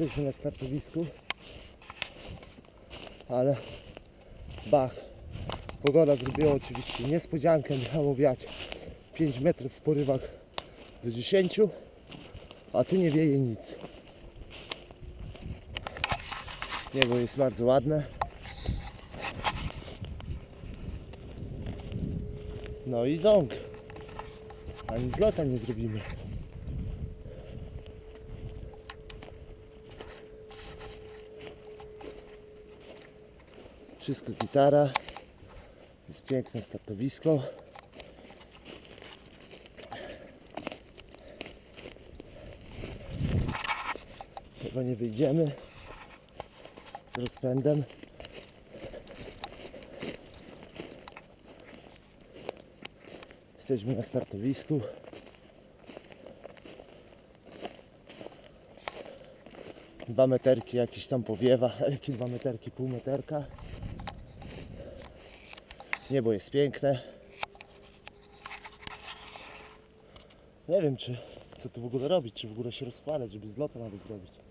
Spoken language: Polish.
Jesteśmy na startowisku. Ale bach. Pogoda zrobiła oczywiście niespodziankę. Miało wiać 5 metrów w porywach do 10. A tu nie wieje nic. Niebo jest bardzo ładne. No i ząg. Ani zlota nie zrobimy. Wszystko gitara. Jest piękne startowisko. Chyba nie wyjdziemy z rozpędem. Jesteśmy na startowisku. Dwa meterki jakiś tam powiewa, jakie dwa meterki, pół meterka. Niebo jest piękne. Nie wiem czy co tu w ogóle robić, czy w ogóle się rozkładać, żeby zlotę nawet zrobić.